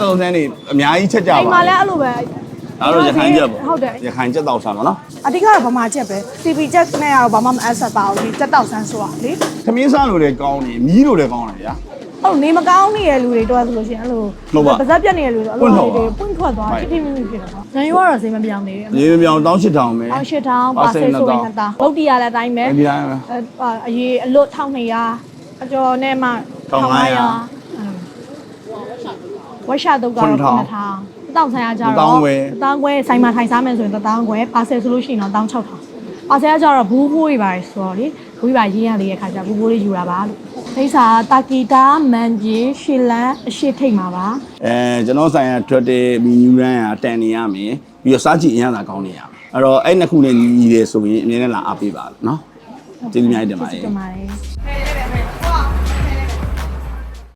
တုံးစမ်းနေအများကြီးချက်ကြပါအိမ်မှာလည်းအဲ့လိုပဲဒါတော့ရခိုင်ချက်ပေါ့ဟုတ်တယ်ရခိုင်ချက်တောက်စားပါနော်အဓိကတော့ဗမာချက်ပဲ CP ချက်နဲ့ကတော့ဘာမှမအပ်ဆက်ပါဘူးဒီချက်တောက်ဆန်းဆိုတာလေသမင်းစားလို့လည်းကောင်းတယ်မြီးလို့လည်းကောင်းတယ်ဗျာအဲ့လိုနေမကောင်းနေတဲ့လူတွေတော့ဆိုလို့ရှိရင်အဲ့လိုဟုတ်ပါပါဇက်ပြတ်နေတဲ့လူတွေအဲ့ပွလိုင့်ထွက်တွေသွားပွင့်ထွက်သွားဟုတ်တိတိမိမိဖြစ်တယ်ပေါ့။ညရောတော့ဈေးမပြောင်းနေဘူးရေမြောင်တောင်းရှစ်ထောင်ပဲ။အောက်ရှစ်ထောင်ပါဆယ်ဆိုရင်နှစ်တောင်။ဗုတ်တီရလည်းအတိုင်းပဲအဲ့ဒီတိုင်းပဲ။အဲအရေးအလွတ်1200အကျော်နဲ့မှ1500 ဝက်ရှာတုတ်ကတော့9000 9000တောင်းဆိုင်ရကြတော့1000ခွဲတောင်းခွဲဆိုင်မှာထိုင်စားမယ်ဆိုရင်1000ခွဲပါဆယ်ဆိုလို့ရှိရင်တော့16000ပါဆယ်ကကြတော့ဘူးဘူးတွေပါဆိုတော့လေဘူးတွေပါရေးရလေးရဲ့ခါကျဘူးဘူးလေးယူတာပါလို့ဒိစာတာကီတာမန်ကြီးရှီလန်အရှိထိတ်မှာပါအဲကျွန်တော်ဆိုင်ရာ Twitter မီနူရန်ကတန်နေရမယ်ပြီးတော့စားကြည့်အရင်သာကောင်းနေရမယ်အဲ့တော့အဲ့နှစ်ခုနဲ့ညီညီတယ်ဆိုရင်အမြင်နဲ့လာအားပေးပါနော်ကျေးဇူးများတင်ပါတယ်တင်ပါတယ်